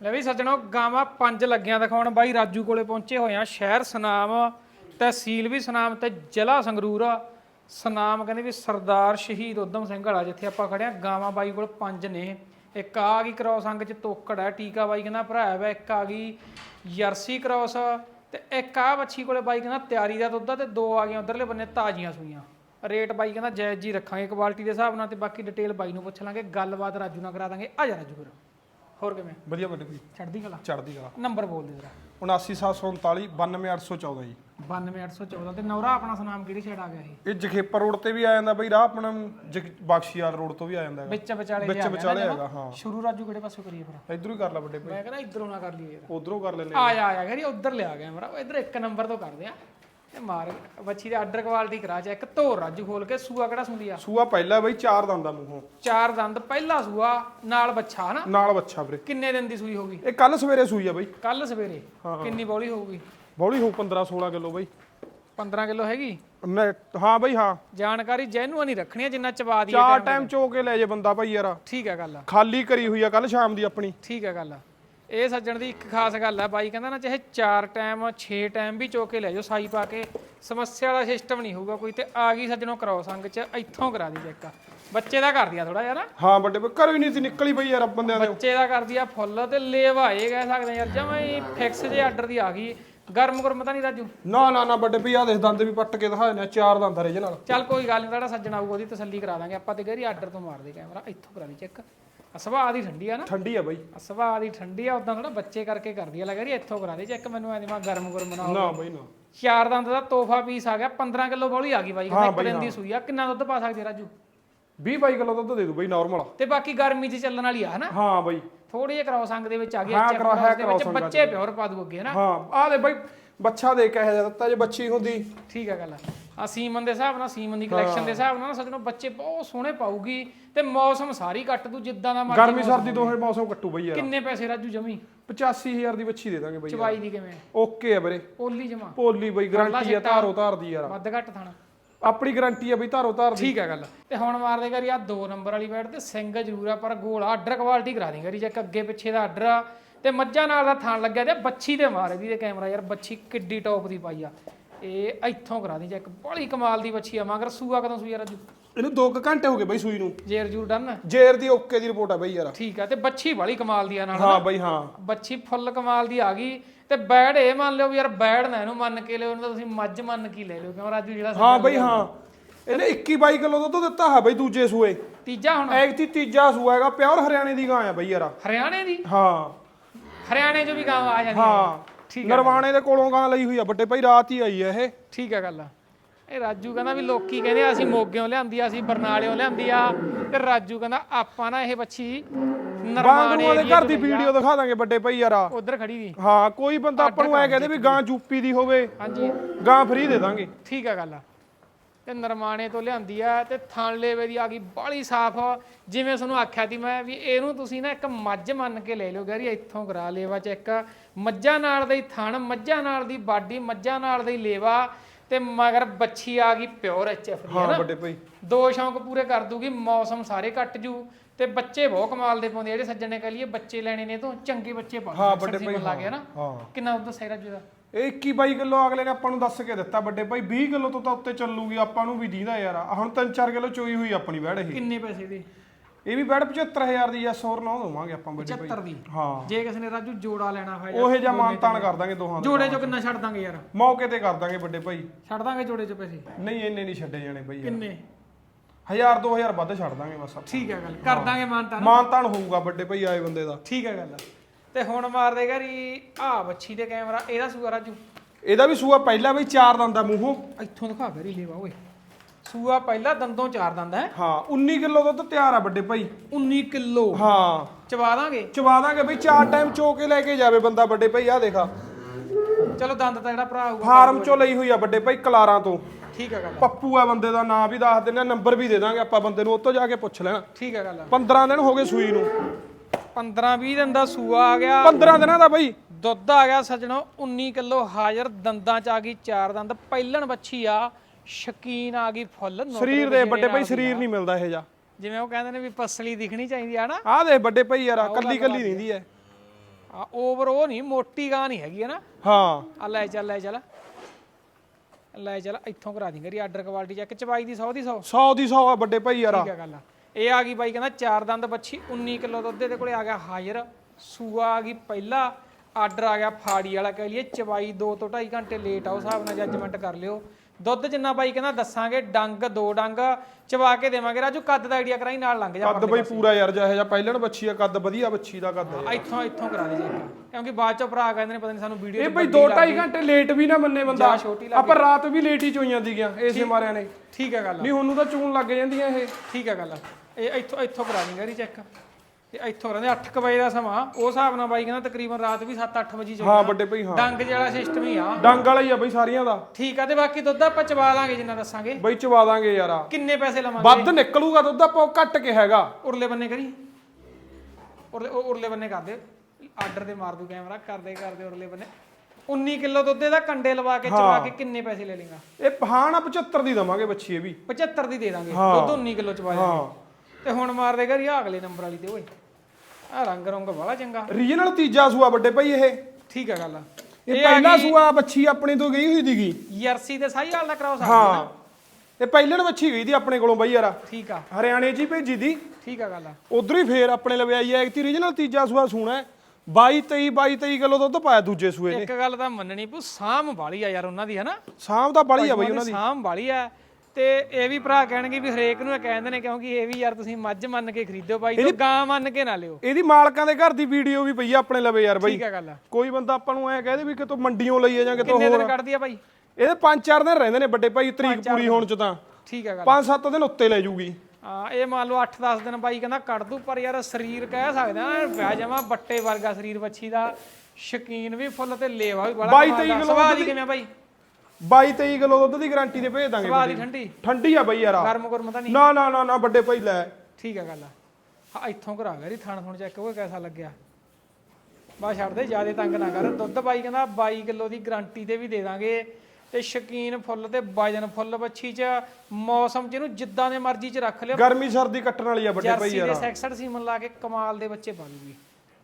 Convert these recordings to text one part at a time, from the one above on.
ਲੈ ਵੀ ਸੱਜਣੋ, ਗਾਵਾਂ ਪੰਜ ਲੱਗੀਆਂ ਦਿਖਾਉਣ। ਬਾਈ ਰਾਜੂ ਕੋਲੇ ਪਹੁੰਚੇ ਹੋਏ ਆ। ਸ਼ਹਿਰ ਸਨਾਮ, ਤਹਿਸੀਲ ਵੀ ਸਨਾਮ ਤੇ ਜ਼ਿਲ੍ਹਾ ਸੰਗਰੂਰ। ਆ ਸਨਾਮ ਕਹਿੰਦੇ ਵੀ ਸਰਦਾਰ ਸ਼ਹੀਦ ਉਦਮ ਸਿੰਘ ਵਾਲਾ, ਜਿੱਥੇ ਆਪਾਂ ਖੜੇ ਆ। ਗਾਵਾਂ ਬਾਈ ਕੋਲ ਪੰਜ ਨੇ। ਇੱਕ ਆ ਗਈ ਕ੍ਰੋਸ ਅੰਗ ਚ ਤੋਕੜ ਹੈ ਟੀਕਾ ਬਾਈ ਕਹਿੰਦਾ ਭਰਾ ਵਾ। ਇੱਕ ਆ ਗਈ ਜਰਸੀ ਕ੍ਰੋਸ ਤੇ ਇੱਕ ਆ ਬੱਚੀ ਕੋਲੇ ਬਾਈ ਕਹਿੰਦਾ ਤਿਆਰੀ ਦਾ ਦੁੱਧ ਆ ਤੇ ਦੋ ਆ ਗਈਆਂ ਉਧਰਲੇ ਬੰਨੇ ਤਾਜ਼ੀਆਂ ਸੂਈਆਂ। ਰੇਟ ਬਾਈ ਕਹਿੰਦਾ ਜਾਇਜ਼ ਜੀ ਰੱਖਾਂਗੇ। ਕੁਆਲਿਟੀ ਦੇ ਹਿਸਾਬ ਨਾਲ ਤੇ ਬਾਕੀ ਡਿਟੇਲ ਬਾਈ ਨੂੰ ਪੁੱਛ ਲਾਂਗੇ। ਗੱਲਬਾਤ ਰਾਜੂ ਨਾਲ ਕਰਾ ਦਾਂਗੇ। ਆ ਜਾ ਰਾਜੂ ਫਿਰ। ਹੋਰ ਕਿਵੇਂ? ਵਧੀਆ ਵੱਡੇ ਭਾਈ ਛੱਡਦੀ ਕਲਾ? ਚੜਦੀ ਕਲਾ। ਨੰਬਰ ਬੋਲ ਦੇ ਜਰਾ। 79739 92814 ਜੀ। 92814 ਤੇ ਨੌਰਾ ਆਪਣਾ ਸੁਨਾਮ ਕਿਹੜੀ ਸਾਈਡ ਆ ਗਿਆ ਇਹ? ਇਹ ਜਖੇਪਰ ਰੋਡ ਤੇ ਵੀ ਆ ਜਾਂਦਾ ਬਈ ਰਾਹ ਆਪਣਾ ਬਖਸ਼ੀਵਾਲ ਰੋਡ ਤੋਂ ਵੀ ਆ ਜਾਂਦਾ ਹੈਗਾ। ਵਿੱਚ ਵਿਚਾਲੇ ਵਿੱਚ ਜਿਹਾ ਵਿਚਾਲੇ ਹੈਗਾ ਹਾਂ। ਸ਼ੁਰੂ ਰਾਜੂ ਕਿਹੜੇ ਪਾਸੋਂ ਕਰੀਏ ਫਿਰ ਇਧਰੋਂ ਹੀ ਕਰ ਲੈ ਵੱਡੇ ਭਾਈ। ਮੈਂ ਕਹਿੰਦਾ ਇਧਰੋਂ ਨਾ ਕਰ ਲਈਏ ਯਾਰ ਉਧਰੋਂ ਕਰ ਲੈਨੇ ਆ। ਜਾ ਆ ਜਾ ਕਰੀ ਉਧਰ ਲਿਆ ਗਿਆ ਮੇਰਾ ਇਧਰ ਇੱਕ ਨੰਬਰ ਤੋਂ ਕਰਦੇ ਆ। ਤੇ ਮਾਰ ਬੱਚੀ ਦੇ ਆਰਡਰ ਕੁਆਲਿਟੀ ਕਰਾ ਚੈੱਕ ਧੋਰ ਰਾਜੂ ਖੋਲ ਕੇ ਸੂਆ ਕਿਹੜਾ ਸੁੰਦੀ ਆ? ਸੂਆ ਪਹਿਲਾ ਬਈ ਚਾਰ ਦੰਦਾ ਮੂੰਹੋਂ। ਚਾਰ ਦੰਦ ਪਹਿਲਾ ਸੂਆ ਨਾਲ ਬੱਚਾ ਨਾ ਨਾਲ ਬੱਚਾ ਵੀਰੇ। ਕਿੰਨੇ ਦਿਨ ਦੀ ਸੂਈ ਹੋਗੀ ਇਹ ਕੱਲ ਸਵੇਰੇ ਸੂਈ ਆ ਬਈ। ਕੱਲ ਸਵੇਰੇ? ਕਿੰਨੀ ਬੋਲੀ ਹੋਊਗੀ? ਬੌਲੀ ਹੋ 15 16 ਕਿਲੋ ਬਈ। 15 ਕਿਲੋ ਹੈਗੀ? ਮੈਂ ਹਾਂ ਬਈ ਹਾਂ। ਜਾਣਕਾਰੀ ਜੈਨੂਅਨ ਹੀ ਰੱਖਣੀ ਆ ਜਿੰਨਾ ਚਬਾ ਦੀ ਚਾਰ ਟਾਈਮ ਚੋ ਕੇ ਲੈ ਜੇ ਬੰਦਾ ਭਾਈ ਯਾਰ। ਠੀਕ ਹੈ ਗੱਲ ਖਾਲੀ ਕਰੀ ਹੋਈ ਆ ਕੱਲ ਸ਼ਾਮ ਦੀ ਆਪਣੀ। ਠੀਕ ਹੈ ਗੱਲ ਇਹ ਸੱਜਣ ਦੀ ਇੱਕ ਖਾਸ ਗੱਲ ਹੈ ਬਾਈ ਕਹਿੰਦਾ ਨਾ ਚਾਹੇ 4 ਟਾਈਮ 6 ਟਾਈਮ ਵੀ ਚੋਕੇ ਲੈ ਜਾਓ ਸਾਈ ਪਾ ਕੇ ਸਮੱਸਿਆ ਵਾਲਾ ਸਿਸਟਮ ਨਹੀਂ ਹੋਊਗਾ ਕੋਈ ਤੇ ਆ ਗਈ ਸੱਜਣੋਂ ਕ੍ਰੋਸ ਅੰਗ ਚ ਇੱਥੋਂ ਕਰਾ ਦੀ ਚੈੱਕ ਬੱਚੇ ਦਾ ਕਰ ਦਿਆ ਥੋੜਾ ਯਾਰ ਹਾਂ ਵੱਡੇ ਘਰੋਂ ਹੀ ਨਹੀਂ ਸੀ ਨਿਕਲੀ ਬਈ ਯਾਰ ਬੰਦਿਆਂ ਦੇ। ਬੱਚੇ ਦਾ ਕਰ ਦਿਆ ਫੁੱਲ ਤੇ ਲੇਵਾਏ ਕਹਿ ਸਕਦੇ ਯਾਰ ਜਮਾਂ ਹੀ ਫਿਕਸ ਜੇ ਆਰਡਰ ਦੀ ਆ ਗਈ ਗਰਮ ਗਰਮ ਤਾਂ ਨਹੀਂ ਰਾਜੂ? ਨਾ ਨਾ ਨਾ ਵੱਡੇ ਭਾਈ ਆ ਦੇਖ ਦੰਦ ਵੀ ਪੱਟ ਕੇ ਦਿਖਾ ਦਿੰਦੇ ਆ ਚਾਰ ਦੰਦ ਰੇ ਨਾਲ। ਚੱਲ ਕੋਈ ਗੱਲ ਨਹੀਂ ਤੁਹਾਡਾ ਸੱਜਣ ਆਊਗਾ ਉਹਦੀ ਤਸੱਲੀ ਕਰਾ ਦਾਂਗੇ ਆਪਾਂ ਤੇ ਗਰੀ ਆਰਡਰ ਤੋਂ ਮਾਰ ਦੇ ਕੈਮਰਾ ਇੱਥੋਂ ਕਰਾ ਦੀ ਚੈੱਕ ਸੁਭਾਅ ਦੀ ਠੰਡੀ ਆ ਨਾ। ਠੰਡੀ ਆ ਬਈ। ਸੁਭਾਅ ਦੀ ਠੰਡੀ ਆ ਉਦਾਂ ਥੋੜਾ ਬੱਚੇ ਕਰਕੇ ਕਰਦੀ ਆ। ਲੱਗ ਰਹੀ ਇੱਥੋਂ ਕਰਾ ਦੇ ਚੈੱਕ ਮੈਨੂੰ ਐਂ ਦਿਮਾਗ ਗਰਮ ਗਰਮ ਬਣਾਓ ਨਾ ਬਈ ਨਾ। ਚਾਰ ਦੰਦ ਦਾ ਤੋਹਫਾ ਪੀਸ ਆ ਗਿਆ 15 ਕਿਲੋ ਬੋਲੀ ਆ ਗਈ ਬਾਈ। ਇੱਕ ਦਿਨ ਦੀ ਸੂਈ ਆ। ਕਿੰਨਾ ਦੁੱਧ ਪਾ ਸਕਦੇ ਰਾਜੂ? 20 22 ਕਿਲੋ ਦੁੱਧ ਦੇ ਦੂ ਬਈ ਨਾਰਮਲ ਤੇ ਬਾਕੀ ਗਰਮੀ 'ਚ ਚੱਲਣ ਵਾਲੀ ਆ ਹਨਾ? ਹਾਂ ਬਈ। ਥੋੜੀ ਜਿਹੀ ਕਰਾਓ ਸੰਗ ਦੇ ਵਿੱਚ ਆ ਹੈ cross ਦੇ ਵਿੱਚ ਬੱਚੇ ਪਿਓਰ ਪਾ ਦੂ ਅੱਗੇ ਹਨਾ? ਹਾਂ ਆ ਦੇ ਬਈ ਬੱਚਾ ਦੇ ਕੇ ਜਿਹਾ ਦਿੱਤਾ ਜੇ ਬੱਚੀ ਹੁੰਦੀ। ਠੀਕ ਹੈ ਗੱਲ ਆ ਸੀਮਨ ਦੇ ਹਿਸਾਬ ਨਾਲ ਸੀਮਨ ਦੀ ਕਲੈਕਸ਼ਨ ਦੇ ਹਿਸਾਬ ਨਾਲ ਨਾ ਸੱਜਣੋ ਬੱਚੇ ਬਹੁਤ ਸੋਹਣੇ ਪਾਊਗੀ ਤੇ ਮੌਸਮ ਸਾਰੀ ਕੱਟ ਦੂ ਜਿੱਦਾਂ ਦਾ ਮਰਜ਼ੀ ਗਰਮੀ ਸਰਦੀ ਦੋਹੇ ਮੌਸਮ ਕੱਟੂ ਬਈ ਯਾਰ। ਕਿੰਨੇ ਪੈਸੇ ਰਾਜੂ ਜਮੀ? 85000 ਦੀ ਬੱਚੀ ਦੇ ਦਾਂਗੇ ਬਈ ਚਵਾਈ ਦੀ ਕਿਵੇਂ? ਓਕੇ ਆ ਵੀਰੇ। ਓਲੀ ਜਮਾ। ਪੋਲੀ ਬਈ ਗਾਰੰਟੀ ਆ ਧਾਰੋ ਧਾਰ ਦੀ ਯਾਰ। ਵੱਧ ਘੱਟ ਥਾਣਾ। ਆਪਣੀ ਗਾਰੰਟੀ ਆ ਬਈ ਧਾਰੋ ਧਾਰ ਦੀ। ਠੀਕ ਹੈ ਗੱਲ। ਤੇ ਹੁਣ ਮਾਰਦੇ ਕਰੀ ਆ ਦੋ ਨੰਬਰ ਵਾਲੀ ਬੈਟ ਤੇ ਸਿੰਘ ਜ਼ਰੂਰ ਆ ਪਰ ਗੋਲ ਆਰਡਰ ਕੁਆਲਿਟੀ ਕਰਾ ਦੇ ਕਰੀ ਜੇ ਅੱਗੇ ਪਿੱਛੇ ਦਾ ਆਰਡਰ ਆ। ਤੇ ਮੱਝਾਂ ਨਾਲ ਦਾ ਥਾਣ ਲੱਗਿਆ ਤੇ ਬੱਚੀ ਦੇ ਮਾਰੇ ਦੀ ਤੇ ਕੈਮਰਾ ਯਾਰ ਬੱਚੀ ਕਿੱਡੀ ਟੌਪ ਦੀ ਪਾਈ ਆ। ਇਹ ਇੱਥੋਂ ਕਰਾ ਦੀ ਚੈੱਕ ਬੜੀ ਕਮਾਲ ਦੀ ਬੱਚੀ ਆ ਮਗਰ ਸੂਆ ਕਦੋਂ ਸੂਈ ਰਾਜੂ? ਇਹਨੂੰ 2 ਘੰਟੇ ਹੋ ਗਏ ਬਈ ਸੂਈ ਨੂੰ। ਜੇਰ ਜੂਰ ਡਨ? ਜੇਰ ਦੀ ਓਕੇ ਦੀ ਰਿਪੋਰਟ ਆ ਬਈ ਯਾਰ। ਠੀਕ ਆ ਤੇ ਬੱਚੀ ਬੜੀ ਕਮਾਲ ਦੀ ਆ ਨਾਲ ਹਾਂ ਬਈ ਹਾਂ। ਬੱਚੀ ਫੁੱਲ ਕਮਾਲ ਦੀ ਆ ਗਈ ਤੇ ਬੈੜ ਇਹ ਮੰਨ ਲਿਓ ਵੀ ਯਾਰ ਬੈੜ ਨਾ ਇਹਨੂੰ ਮੰਨ ਕੇ ਲਿਓ ਇਹਨੂੰ ਤੁਸੀਂ ਮੱਝ ਮੰਨ ਕੇ ਲੈ ਲਿਓ ਕਿਉਂ ਰਾਜੂ ਜਿਹੜਾ ਹਾਂ ਬਈ ਹਾਂ। ਇਹਨੇ 21 22 ਕਿਲੋ ਦੁੱਧ ਦਿੱਤਾ ਹੈ ਬਈ ਦੂਜੇ ਸੂਏ। ਤੀਜਾ ਹੁਣ? ਐਕ ਤੀ ਤੀਜਾ ਸੂਆ ਹੈਗਾ ਪਿਓਰ ਹਰਿਆਣੇ ਦੀ ਗਾਂ ਆ ਬਈ ਯਾਰ। ਹਰਿਆਣੇ ਦੀ? ਹਾਂ। ਹਰਿਆਣੇ ਚੋਂ ਵੀ ਗਾਂ ਆ ਜਾਂਦੀ ਹੈ। ਹਾਂ ਠੀਕ ਨਰਵਾਣੇ ਦੇ ਕੋਲੋਂ ਗਾਂ ਲਈ ਹੋਈ ਆ ਵੱਡੇ ਭਾਈ ਰਾਤ ਹੀ ਆਈ ਆ ਇਹ। ਠੀਕ ਹੈ ਗੱਲ ਇਹ ਰਾਜੂ ਕਹਿੰਦਾ ਵੀ ਲੋਕੀ ਕਹਿੰਦੇ ਆ ਅਸੀਂ ਮੋਗਿਓਂ ਲਿਆਂਦੀ ਆ ਅਸੀਂ ਬਰਨਾਲਿਓਂ ਲਿਆਂਦੀ ਆ। ਤੇ ਰਾਜੂ ਕਹਿੰਦਾ ਆਪਾਂ ਨਾ ਇਹ ਬੱਚੀ ਨਰਮਾਣੇ ਵਾਲੇ ਘਰ ਦੀ ਵੀਡੀਓ ਦਿਖਾ ਦਾਂਗੇ ਵੱਡੇ ਭਾਈ ਯਾਰ ਉਧਰ ਖੜੀ ਦੀ। ਹਾਂ ਕੋਈ ਬੰਦਾ ਆਪਾਂ ਨੂੰ ਐ ਕਹਿੰਦੇ ਵੀ ਗਾਂ ਯੂਪੀ ਦੀ ਹੋਵੇ ਹਾਂਜੀ। ਗਾਂ ਫ੍ਰੀ ਦੇ ਦਾਂਗੇ। ਠੀਕ ਹੈ ਗੱਲ ਤੇ ਨਰਮਾਣੇ ਤੋਂ ਲਿਆਂਦੀ ਆ ਤੇ ਥਾਂਲੇ ਦੀ ਆ ਗਈ ਬਾਲੀ ਸਾਫ਼। ਜਿਵੇਂ ਤੁਹਾਨੂੰ ਆਖਿਆ ਸੀ ਮੈਂ ਵੀ ਇਹਨੂੰ ਤੁਸੀਂ ਨਾ ਇੱਕ ਮੱਝ ਮੰਨ ਕੇ ਲੈ ਲਿਓ ਗੈਰੀ ਇੱਥੋਂ ਕਰਾ ਲੇਵਾ ਚੈੱਕ। ਮੱਝਾਂ ਨਾਲ ਦਾ ਥਣ ਮੱਝਾਂ ਨਾਲ ਦੀ ਬਾਡੀ ਮੱਝਾਂ ਨਾਲ ਦਾ ਲੇਵਾ ਤੇ ਮਗਰ ਬੱਚੀ ਆ ਗਈ ਪਿਓਰ ਐਚਐਫ ਦੀ ਹਾਂ ਵੱਡੇ ਭਾਈ। ਦੋ ਸ਼ੌਂਕ ਪੂਰੇ ਕਰ ਦੂਗੀ ਮੌਸਮ ਸਾਰੇ ਕੱਟ ਜੂ ਤੇ ਬੱਚੇ ਬਹੁਤ ਕਮਾਲ ਦੇ ਪਾਉਂਦੇ ਜਿਹੜੇ ਸੱਜਣ ਨੇ ਕਹ ਲਈਏ ਬੱਚੇ ਲੈਣੇ ਨੇ ਤੋਂ ਚੰਗੇ ਬੱਚੇ ਪਾ ਹਾਂ ਵੱਡੇ ਭਾਈ ਲਾ ਗਿਆ ਨਾ ਕਿੰਨਾ ਉਹਦਾ ਸਹਿਰਾ ਜੀ ਦਾ? ਇਹ 21 22 ਕਿਲੋ ਅਗਲੇ ਨੇ ਆਪਾਂ ਨੂੰ ਦੱਸ ਕੇ ਦਿੱਤਾ ਵੱਡੇ ਭਾਈ 20 ਕਿਲੋ ਤੋਂ ਤਾਂ ਉੱਤੇ ਚੱਲੂਗੀ ਆਪਾਂ ਨੂੰ ਵੀ ਦੀਦਾ ਯਾਰ ਹੁਣ 3-4 ਕਿਲੋ ਚੋਈ ਹੋਈ ਆਪਣੀ ਬੈੜ ਇਹ। ਕਿੰਨੇ ਪੈਸੇ ਦੇ? ਇਹ ਵੀ ਬੈੜ 75000 ਦੀ ਜਾਂ 100 ਨਾ ਦਵਾਂਗੇ ਆਪਾਂ ਵੱਡੇ ਭਾਈ। 75 ਦੀ ਹਾਂ। ਜੇ ਕਿਸੇ ਨੇ ਰਾਜੂ ਜੋੜਾ ਲੈਣਾ ਹੋਇਆ ਉਹੇ ਜਿਹਾ ਮਾਨਤਾਨ ਕਰ ਦਾਂਗੇ ਦੋਹਾਂ ਦਾ। ਜੋੜੇ ਚੋਂ ਕਿੰਨਾ ਛੱਡ ਦਾਂਗੇ ਯਾਰ? ਮੌਕੇ ਤੇ ਕਰ ਦਾਂਗੇ ਵੱਡੇ ਭਾਈ। ਛੱਡ ਦਾਂਗੇ ਜੋੜੇ ਚੋਂ ਪੈਸੇ? ਨਹੀਂ ਇੰਨੇ ਨਹੀਂ ਛੱਡੇ ਜਾਣੇ ਬਈ ਕਿੰਨੇ? 1000 2000 ਵੱਧ ਛੱਡ ਦਾਂਗੇ ਬਸ। ਠੀਕ ਹੈ ਗੱਲ। ਕਰ ਦਾਂਗੇ ਮਾਨਤਾ ਮਾਨਤਾਨ ਹੋਊਗਾ ਵੱਡੇ ਭਾਈ ਆਏ ਬੰਦੇ ਦਾ। ਠੀਕ ਹੈ ਗੱਲ। ਤੇ ਹੁਣ ਮਾਰ ਦੇ ਘਰੀ ਆ ਬੱਚੀ ਦੇ ਕੈਮਰਾ ਇਹਦਾ ਸੂਆ ਰਾਜੂ? ਇਹਦਾ ਵੀ ਸੂਆ ਪਹਿਲਾਂ ਬਈ ਚਾਰ ਦੰਦਾ ਮੂੰਹੋਂ। ਇੱਥੋਂ ਦਿਖਾ ਘਰੀ ਲੈਵਾ ਓਏ। ਸੂਆ ਪਹਿਲਾ ਦੰਦੋਂ ਚਾਰ ਦੰਦ ਹੈ। ਹਾਂ 19 ਕਿਲੋ ਦੁੱਧ ਤਿਆਰ ਆ ਵੱਡੇ ਭਾਈ। 19 ਕਿਲੋ। ਹਾਂ। ਚਵਾ ਦਾਂਗੇ। ਚਵਾ ਦਾਂਗੇ ਬਈ ਚਾਰ ਟਾਈਮ ਚੋ ਕੇ ਲੈ ਕੇ ਜਾਵੇ ਬੰਦਾ ਵੱਡੇ ਭਾਈ ਆ ਦੇਖਾ। ਚਲੋ ਦੰਦ ਤਾਂ ਜਿਹੜਾ ਭਰਾ ਆਊਗਾ ਫਾਰਮ ਚੋਂ ਲਈ ਹੋਈ ਆ ਵੱਡੇ ਭਾਈ ਕਲਾਰਾਂ ਤੋਂ। ਠੀਕ ਹੈ ਗੱਲ ਪੱਪੂ ਆ ਬੰਦੇ ਦਾ ਨਾਂ ਵੀ ਦੱਸ ਦਿੰਦੇ ਆ ਨੰਬਰ ਵੀ ਦੇ ਦਾਂਗੇ ਆਪਾਂ ਬੰਦੇ ਨੂੰ ਉੱਤੋਂ ਜਾ ਕੇ ਪੁੱਛ ਲੈਣਾ। ਠੀਕ ਹੈ ਗੱਲ 15 ਦਿਨ ਹੋ ਗਏ ਸੂਈ ਨੂੰ। 15 20 ਦਿਨ ਦਾ ਸੂਆ ਆ ਗਿਆ। 15 ਦਿਨਾਂ ਦਾ ਬਈ। ਦੁੱਧ ਆ ਗਿਆ ਸੱਜਣੋ 19 ਕਿਲੋ ਹਾਜ਼ਰ ਦੰਦਾਂ ਚ ਆ ਗਈ ਚਾਰ ਦੰਦ। ਪਹਿਲਣ ਬੱਚੀ ਆ। ਸ਼ਕੀਨ ਆ ਗਈ ਫੁੱਲ ਸਰੀਰ ਦੇ ਵੱਡੇ ਭਾਈ ਸਰੀਰ ਨਹੀਂ ਮਿਲਦਾ ਇਹ ਜਾ ਜਿਵੇਂ ਉਹ ਕਹਿੰਦੇ ਨੇ ਵੀ ਪਸਲੀ ਦਿਖਣੀ ਚਾਹੀਦੀ ਆ ਨਾ। ਆਹ ਦੇ ਵੱਡੇ ਭਾਈ ਯਾਰ ਕੱਲੀ ਕੱਲੀ ਰਹਿੰਦੀ ਐ। ਆ ਓਵਰ ਉਹ ਨਹੀਂ ਮੋਟੀ ਗਾਂ ਨਹੀਂ ਹੈਗੀ ਹੈ ਨਾ। ਹਾਂ। ਆ ਲੈ ਚੱਲ ਲੈ ਚੱਲ। ਲੈ ਚੱਲ ਇੱਥੋਂ ਕਰਾ ਦੀ ਕਰੀ ਆਰਡਰ ਕੁਆਲਿਟੀ ਚੈੱਕ ਚਵਾਈ ਦੀ 100 ਦੀ 100 100 ਦੀ 100 ਆ ਵੱਡੇ ਭਾਈ ਯਾਰਾ। ਠੀਕ ਆ ਗੱਲ ਇਹ ਆ ਗਈ ਬਾਈ ਕਹਿੰਦਾ ਚਾਰ ਦੰਦ ਬੱਚੀ 19 ਕਿਲੋ ਦੁੱਧ ਦੇ ਕੋਲੇ ਆ ਗਿਆ ਹਾਜ਼ਰ। ਸੂਆ ਆ ਗਈ ਪਹਿਲਾ ਆਰਡਰ ਆ ਗਿਆ ਫਾੜੀ ਵਾਲਾ ਕਹਿ ਲਈਏ ਚਵਾਈ 2 ਤੋਂ 2.5 ਘੰਟੇ ਲੇਟ ਆ ਉਸ ਹਿਸਾਬ ਨਾਲ ਜੱਜਮੈਂਟ ਕਰ ਲਿਓ। ਦੁੱਧ ਜਿੰਨਾ ਬਾਈ ਕਹਿੰਦਾ ਦੱਸਾਂਗੇ ਡੰਗ ਦੋ ਡੰਗ ਚਵਾ ਕੇ ਦੇਵਾਂਗੇ। ਰਾਜੂ ਕੱਦ ਦਾ ਆਈਡੀਆ ਕਰਾਈ ਨਾਲ ਲੰਘ ਜਾ ਕੱਦ ਬਈ ਪੂਰਾ ਯਾਰ ਜਿਹੋ ਜਿਹਾ ਪਹਿਲਣ ਬੱਚੀ ਆ ਕੱਦ ਵਧੀਆ ਬੱਚੀ ਦਾ ਕੱਦ ਹੈ ਇੱਥੋਂ ਇੱਥੋਂ ਕਰਾ ਦੇ ਜੀ। ਕਿਉਂਕਿ ਬਾਅਦ ਚੋਂ ਭਰਾ ਕਹਿੰਦੇ ਨੇ ਪਤਾ ਨਹੀਂ ਸਾਨੂੰ ਵੀਡੀਓ ਇਹ ਬਈ 2.5 ਘੰਟੇ ਲੇਟ ਵੀ ਨਾ ਮੰਨੇ ਬੰਦਾ। ਜਾਂ ਆਪਾਂ ਰਾਤ ਵੀ ਲੇਟ ਹੀ ਚੋਈਆਂ ਸੀਗੀਆਂ ਇਸੇ ਮਾਰਿਆਂ ਨੇ। ਠੀਕ ਹੈ ਗੱਲ ਨਹੀਂ ਹੁਣ ਨੂੰ ਤਾਂ ਚੂਨ ਲੱਗ ਜਾਂਦੀਆਂ ਇਹ। ਠੀਕ ਹੈ ਗੱਲ ਇਹ ਇੱਥੋਂ ਇੱਥੋਂ ਕਰਾ ਦੀ ਗਰੀ ਚੈੱਕ ਤੇ ਇੱਥੋਂ ਰਹਿੰਦੇ 8 ਵਜੇ ਦਾ ਸਮਾਂ। ਉਸ ਹਿਸਾਬ ਨਾਲ ਬਾਈ ਕਹਿੰਦਾ ਤਕਰੀਬਨ ਰਾਤ ਵੀ 7-8 ਵਜੇ ਹਾਂ ਚਾਹੀਦਾ ਵੱਡੇ ਭਾਈ ਹਾਂ। ਡੰਗ ਜਿਹੜਾ ਸਿਸਟਮ ਹੀ ਆ। ਡੰਗ ਵਾਲਾ ਹੀ ਆ ਬਈ ਸਾਰੀਆਂ ਦਾ। ਠੀਕ ਆ ਤੇ ਬਾਕੀ ਦੁੱਧ ਆਪਾਂ ਚਵਾ ਲਾਂਗੇ ਜਿੰਨਾ ਦੱਸਾਂਗੇ। ਬਈ ਚਵਾ ਦਾਂਗੇ ਯਾਰਾ। ਕਿੰਨੇ ਪੈਸੇ ਲਵਾਂਗੇ? ਵੱਧ ਨਿਕਲੂਗਾ ਦੁੱਧ ਆਪਾਂ ਉਹ ਘੱਟ ਕੇ ਹੈਗਾ। ਉਰਲੇ ਬੰਨੇ ਕਰੀ। ਉਰਲੇ ਉਹ ਉਰਲੇ ਬੰਨੇ ਕਰ ਦੇ। ਆਰਡਰ ਤੇ ਮਾਰ ਦੂ ਕੈਮਰਾ ਕਰਦੇ ਕਰਦੇ ਉਰਲੇ ਬੰਨੇ। 19 ਕਿਲੋ ਦੁੱਧ ਦਾ ਕੰਡੇ ਲਵਾ ਕੇ ਚਵਾ ਕੇ ਕਿੰਨੇ ਪੈਸੇ ਲੈ ਲੇਗਾ? ਇਹ ਪਹਾਣਾ 75 ਦੀ ਦਵਾਂਗੇ ਬੱਚੀ ਇਹ ਵੀ। 75 ਦੀ ਦੇ ਦਾਂਗੇ। ਹਾਂ। ਦੁੱਧ 19 ਕਿਲੋ ਚਵਾ ਹਾਂ। ਲਾਂਗੇ ਤੇ ਹੁਣ ਮਾਰ ਦੇ ਆਹ ਅਗਲੇ ਨੰਬਰ ਵਾਲੀ ਤੇ ਓਏ। ਆ ਰੰਗ ਰੰਗ ਬੜਾ ਚੰਗਾ। ਰੀਜਨਲ ਤੀਜਾ ਸੂਆ ਵੱਡੇ ਭਾਈ ਇਹ। ਠੀਕ ਆ ਗੱਲ ਆ। ਇਹ ਪਹਿਲਾ ਸੂਆ ਬੱਚੀ ਆਪਣੇ ਤੋਂ ਗਈ ਹੋਈ ਦੀਗੀ ਯਰਸੀ ਤੇ ਸਾਈ ਵਾਲ ਦਾ ਸਕਦਾ ਹਾਂ। ਇਹ ਪਹਿਲਣ ਬੱਚੀ ਗਈ ਦੀ ਆਪਣੇ ਕੋਲੋਂ ਬਈ ਯਾਰਾ। ਠੀਕ ਆ। ਹਰਿਆਣੇ ਜੀ ਭੇਜੀ ਦੀ। ਠੀਕ ਆ ਗੱਲ ਆ। ਉਧਰ ਹੀ ਫੇਰ ਆਪਣੇ ਲਵੇ ਆਈ ਹੈ ਇੱਕ ਰੀਜਨਲ ਤੀਜਾ ਸੂਆ ਸੂਣਾ ਹੈ। 22 23 22 23 ਕਿਲੋ ਦੁੱਧ ਪਾਇਆ ਦੂਜੇ ਸੂਏ ਨੇ। ਇੱਕ ਗੱਲ ਤਾਂ ਮੰਨਣੀ ਪਊ ਸਾਮ ਵਾਲੀ ਆ ਯਾਰ ਉਹਨਾਂ ਦੀ ਹਨਾ? ਸ਼ਾਮ ਦਾ ਬੜੀ ਆ ਬਈ ਉਹਨਾਂ ਦੀ। ਸਾਮ ਵਾਲੀ ਆ। ਤੇ ਇਹ ਵੀ ਭਰਾ ਕਹਿਣਗੇ ਵੀ ਹਰੇਕ ਨੂੰ ਇਹ ਕਹਿੰਦੇ ਨੇ ਕਿਉਂਕਿ ਇਹ ਵੀ ਯਾਰ ਤੁਸੀਂ ਮੱਝ ਮੰਨ ਕੇ ਖਰੀਦੋ ਬਾਈ ਤੋਂ ਗਾਂ ਮੰਨ ਕੇ ਨਾ ਲਿਓ। ਇਹਦੀ ਮਾਲਕਾਂ ਦੇ ਘਰ ਦੀ ਵੀਡੀਓ ਵੀ ਪਈ ਆ ਆਪਣੇ ਲਵੇ ਯਾਰ ਬਈ। ਠੀਕ ਆ ਗੱਲ ਕੋਈ ਬੰਦਾ ਆਪਾਂ ਨੂੰ ਐ ਕਹਦੇ ਵੀ ਕਿਤੋਂ ਮੰਡੀੋਂ ਲਈ ਆ ਜਾਂ ਕਿਤੋਂ ਕਿੰਨੇ ਦਿਨ ਕੱਢਦੀ ਆ ਬਾਈ? ਇਹਦੇ 5-4 ਦਿਨ ਰਹਿੰਦੇ ਨੇ ਵੱਡੇ ਭਾਈ ਤਰੀਕ ਪੂਰੀ ਹੋਣ ਚ ਤਾਂ। ਠੀਕ ਆ ਗੱਲ 5-7 ਦਿਨ ਉੱਤੇ ਲੈ ਜੂਗੀ। ਹਾਂ ਇਹ ਮੰਨ ਲਓ 8-10 ਦਿਨ ਬਾਈ ਕਹਿੰਦਾ ਕੱਢ ਦੂ ਪਰ ਯਾਰ ਸਰੀਰ ਕਹਿ ਸਕਦੇ ਆ ਵਹਿ ਜਾਵਾਂ ਬੱਟੇ ਵਰਗਾ ਸਰੀਰ ਬੱਚੀ ਦਾ ਸ਼ਕੀਨ ਵੀ ਫੁੱਲ ਤੇ ਲੇਵਾ ਵੀ ਬੜਾ ਬਾਈ ਕਮਾਲ ਤੇਈ ਦਾ। ਕਿਲੋ ਕਿਵੇਂ ਆ ਬਾਈ? 22-23 ਕਿਲੋ ਦੁੱਧ ਦੀ ਗਾਰੰਟੀ ਤੇ ਭੇਜ ਦਾਂਗੇ ਸੁਭਾਅ ਦੀ ਠੰਡੀ। ਠੰਡੀ ਆ ਬਈ ਯਾਰਾ ਗਰਮ ਗਰਮ ਤਾਂ ਨਹੀਂ। ਨਾ ਨਾ ਨਾ ਨਾ ਵੱਡੇ ਭਾਈ ਲੈ। ਠੀਕ ਆ ਗੱਲ ਆ। ਇੱਥੋਂ ਕਰਾ ਗਿਆ ਰੀ ਥਾਣ ਥੁਣ ਚੈੱਕ ਉਹ ਕੈਸਾ ਲੱਗਿਆ। ਬਾ ਛੱਡ ਦੇ ਜਿਆਦੇ ਤੰਗ ਨਾ ਕਰ। ਦੁੱਧ ਬਾਈ ਕਹਿੰਦਾ 22 ਕਿਲੋ ਦੀ ਗਾਰੰਟੀ ਤੇ ਵੀ ਦੇ ਦਾਂਗੇ। ਤੇ ਸ਼ਕੀਨ ਫੁੱਲ ਤੇ ਵਜਨ ਫੁੱਲ ਬੱਚੀ ਚ ਮੌਸਮ ਚ ਇਹਨੂੰ ਜਿੱਦਾਂ ਦੇ ਮਰਜ਼ੀ ਚ ਰੱਖ ਲਿਓ। ਗਰਮੀ ਸਰਦੀ ਕੱਟਣ ਵਾਲੀ ਆ ਵੱਡੇ ਭਾਈ ਜਰਸੀ ਯਾਰਾ ਦੇ 66 ਸੀਮਨ ਲਾ ਕੇ ਕਮਾਲ ਦੇ ਬੱਚੇ ਪਾ ਲੂਗੀ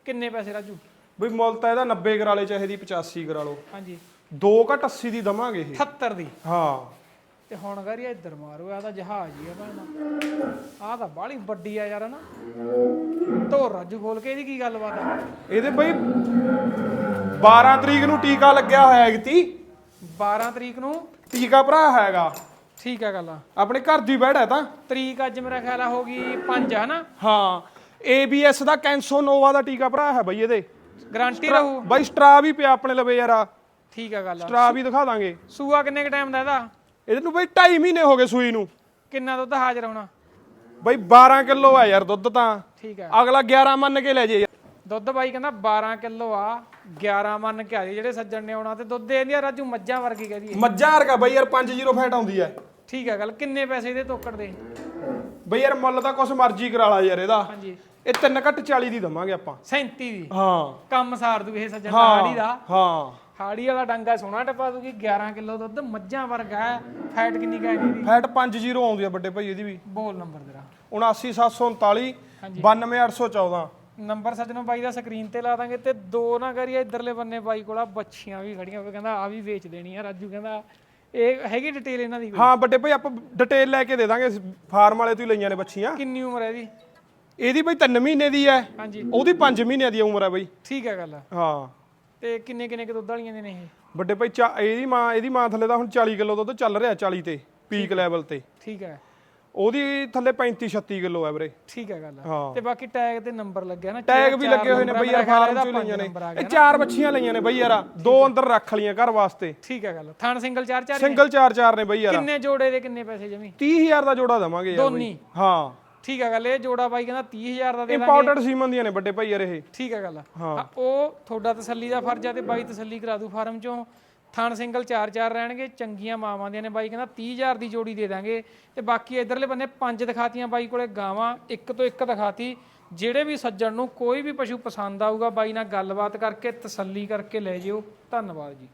ਕਿੰਨੇ ਪੈਸੇ ਰਾਜੂ? ਬਈ ਮੁੱਲ ਤਾਂ ਇਹਦਾ 90 ਕਰਾ ਲੇ ਚਾਹੇ ਦੀ 85 ਕਰਾ ਲਓ ਹਾਂਜੀ। 2 ਘਟ 80 ਦੀ ਦਵਾਂਗੇ ਇਹ। 78 ਦੀ? ਹਾਂ। ਤੇ ਹੁਣ ਕਰੀਏ ਇੱਧਰ ਮਾਰੋ ਆ ਤਾਂ ਜਹਾਜ਼ ਹੀ ਆ ਭੈਣਾ ਆ ਤਾਂ ਬਾਹਲੀ ਵੱਡੀ ਆ ਯਾਰ ਨਾ ਧੋ ਰਾਜੂ ਖੋਲ ਕੇ ਇਹਦੀ ਕੀ ਗੱਲਬਾਤ ਆ? ਇਹਦੇ ਬਈ 12 ਤਰੀਕ ਨੂੰ ਟੀਕਾ ਲੱਗਿਆ ਹੋਇਆ ਹੈਗੀ 12 ਤਰੀਕ ਨੂੰ? ਟੀਕਾ ਭਰਾ ਹੈਗਾ। ਠੀਕ ਆ ਗੱਲ ਆਪਣੇ ਘਰ ਦੀ ਬੈੜ ਹੈ ਤਾਂ। ਤਰੀਕ ਅੱਜ ਮੇਰਾ ਖਿਆਲ ਆ ਹੋ ਗਈ 5 ਹਨਾ? ਹਾਂ। ABS ਦਾ ਕੈਂਸੋ ਨੋਵਾ ਦਾ ਟੀਕਾ ਭਰਾ ਹੈ ਬਈ ਇਹਦੇ। ਗਾਰੰਟੀ ਰਹੂ? ਬਈ ਸਟਰਾ ਵੀ ਪਿਆ ਆਪਣੇ ਲਵੇ ਯਾਰਾ। ਠੀਕ ਆ ਗੱਲ। ਆ ਸਟਰਾ ਵੀ ਦਿਖਾ ਦਾਂਗੇ। ਸੂਆ ਕਿੰਨੇ ਕ ਟਾਈਮ ਦਾ ਇਹਦਾ? ਇਹਦੇ ਨੂੰ ਬਈ 2.5 ਮਹੀਨੇ ਹੋ ਗਏ ਸੂਈ ਨੂੰ। ਕਿੰਨਾ ਦੁੱਧ ਹਾਜ਼ਰ ਹੋਣਾ? ਬਈ 12 ਕਿਲੋ ਆ ਯਾਰ ਦੁੱਧ ਤਾਂ। ਠੀਕ ਆ। ਅਗਲਾ 11 ਮੰਨ ਕੇ ਲੈ ਜੇ। ਦੁੱਧ ਬਾਈ ਕਹਿੰਦਾ 12 ਕਿਲੋ ਆ 11 ਮੰਨ ਕੇ ਆ ਜੀ। ਜਿਹੜੇ ਸੱਜਣ ਨੇ ਆਉਣਾ ਤੇ ਦੁੱਧ ਆ ਰਾਜੂ ਮੱਝਾਂ ਵਰਗੀ ਕਹਦੀ ਮੱਝਾਂ ਵਰਗਾ ਬਈ ਯਾਰ 5-0 ਫੈਟ ਆਉਂਦੀ ਹੈ ਠੀਕ ਆ ਗੱਲ ਕਿੰਨੇ ਪੈਸੇ ਇਹਦੇ ਤੋਕੜ ਦੇ? ਬਈ ਯਾਰ ਮੁੱਲ ਤਾਂ ਕੁਛ ਮਰਜ਼ੀ ਕਰਾ ਲਾ ਯਾਰ ਇਹਦਾ। ਹਾਂਜੀ। ਇਹ 3 ਘੱਟ 40 ਦੀ ਦਵਾਂਗੇ ਆਪਾਂ। 37 ਦੀ? ਹਾਂ। ਕੰਮ ਸਾਰ ਦੂ ਇਹ ਸੱਜਣ ਹਾੜੀ ਦਾ। ਹਾਂ। ਹਾੜੀ ਵਾਲਾ ਡੰਗਾ ਸੋਨਾ ਟਪਾ ਦੂਗੀ 11 ਕਿਲੋ ਦੁੱਧ ਮੱਝਾਂ ਵਰਗਾ ਹੈ ਫੈਟ ਕਿੰਨੀ ਕਾ ਇਹਦੀ? ਫੈਟ 5-0 ਆਉਂਦੀ ਆ ਵੱਡੇ ਭਾਈ ਇਹਦੀ ਵੀ। ਬੋਲ ਨੰਬਰ ਤੇਰਾ 79739 92814 ਨੰਬਰ ਸੱਜਣੋ ਬਾਈ ਦਾ ਸਕਰੀਨ ਤੇ ਲਾ ਦਾਂਗੇ ਤੇ ਦੋ ਨਾ ਕਰੀਏ ਇਧਰਲੇ ਬੰਨੇ ਬਾਈ ਕੋਲ ਬੱਚੀਆਂ ਵੀ ਖੜੀਆਂ ਹੋਵੇ ਕਹਿੰਦਾ ਆ ਵੀ ਵੇਚ ਦੇਣੀ ਆ ਰਾਜੂ ਕਹਿੰਦਾ ਇਹ ਹੈਗੀ ਡਿਟੇਲ ਇਹਨਾਂ ਦੀ? ਹਾਂ ਵੱਡੇ ਭਾਈ ਆਪਾਂ ਡਿਟੇਲ ਲੈ ਕੇ ਦੇ ਦਾਂਗੇ ਫਾਰਮ ਵਾਲੇ ਤੋਂ ਹੀ ਲਈਆਂ ਨੇ ਬੱਚੀਆਂ ਕਿੰਨੀ ਉਮਰ ਹੈ ਇਹਦੀ? ਇਹਦੀ ਬਈ 3 ਮਹੀਨੇ ਦੀ ਹੈ। ਹਾਂਜੀ। ਉਹਦੀ 5 ਮਹੀਨਿਆਂ ਦੀ ਉਮਰ ਹੈ ਬਈ। ਠੀਕ ਹੈ ਗੱਲ। ਹਾਂ। ਤੇ ਕਿੰਨੇ ਕਿੰਨੇ ਕੁ ਦੁੱਧ ਵਾਲੀਆਂ ਦੇ ਨੇ ਇਹ? ਵੱਡੇ ਭਾਈ ਚਾ- ਇਹਦੀ ਮਾਂ ਇਹਦੀ ਮਾਂ ਥੱਲੇ ਦਾ ਹੁਣ 40 ਕਿਲੋ ਦੁੱਧ ਚੱਲ ਰਿਹਾ 40 ਤੇ ਪੀਕ ਲੈਵਲ ਤੇ। ਠੀਕ ਹੈ। ਉਹਦੀ ਥੱਲੇ 35 36 ਕਿਲੋ ਹੈ ਵੀਰੇ। ਠੀਕ ਹੈ ਗੱਲ ਹਾਂ। ਤੇ ਬਾਕੀ ਟੈਗ ਤੇ ਨੰਬਰ ਲੱਗਿਆ ਨਾ ਟੈਗ ਵੀ ਲੱਗੇ ਹੋਏ ਨੇ ਬਈ ਯਾਰ ਫਾਰਮ ਚੋਂ ਲਈਆਂ ਨੇ ਇਹ ਚਾਰ ਬੱਚੀਆਂ ਲਈਆਂ ਨੇ ਬਈ ਯਾਰ ਦੋ ਅੰਦਰ ਰੱਖ ਲਈਆਂ ਘਰ ਵਾਸਤੇ। ਠੀਕ ਹੈ ਗੱਲ ਥਣ ਸਿੰਗਲ ਚਾਰ ਚਾਰ ਸਿੰਗਲ ਚਾਰ ਚਾਰ ਨੇ ਬਈ ਯਾਰ। ਕਿੰਨੇ ਜੋੜੇ ਦੇ ਕਿੰਨੇ ਪੈਸੇ ਜਮੀ? 30000 ਦਾ ਜੋੜਾ ਦਵਾਂਗੇ ਯਾਰ ਬਈ। ਦੋਨੀ? ਹਾਂ। ਠੀਕ ਹੈ ਗੱਲ ਇਹ ਜੋੜਾ ਬਾਈ ਕਹਿੰਦਾ 30000 ਦਾ ਦੇ ਦਾਂਗੇ। ਇੰਪੋਰਟਡ ਸੀਮਨ ਦੀਆਂ ਨੇ ਵੱਡੇ ਭਾਈ ਯਾਰ ਇਹ। ਠੀਕ ਹੈ ਗੱਲ। ਹਾਂ। ਉਹ ਤੁਹਾਡਾ ਤਸੱਲੀ ਦਾ ਫਰਜ਼ ਆ ਤੇ ਬਾਈ ਤਸੱਲੀ ਕਰਾ ਦੂ ਫਾਰਮ ਚੋਂ। ਥਣ ਸਿੰਗਲ ਚਾਰ ਚਾਰ ਰਹਿਣਗੇ ਚੰਗੀਆਂ ਮਾਵਾਂ ਦੀਆਂ ਨੇ ਬਾਈ ਕਹਿੰਦਾ 30000 ਦੀ ਜੋੜੀ ਦੇ ਦਾਂਗੇ। ਤੇ ਬਾਕੀ ਇਧਰਲੇ ਬੰਨੇ ਪੰਜ ਦਿਖਾਤੀਆਂ ਬਾਈ ਕੋਲੇ ਗਾਵਾਂ ਇੱਕ ਤੋਂ ਇੱਕ ਦਿਖਾਤੀ। ਜਿਹੜੇ ਵੀ ਸੱਜਣ ਨੂੰ ਕੋਈ ਵੀ ਪਸ਼ੂ ਪਸੰਦ ਆਊਗਾ ਬਾਈ ਨਾਲ ਗੱਲਬਾਤ ਕਰਕੇ ਤਸੱਲੀ ਕਰਕੇ ਲੈ ਜਿਓ। ਧੰਨਵਾਦ ਜੀ।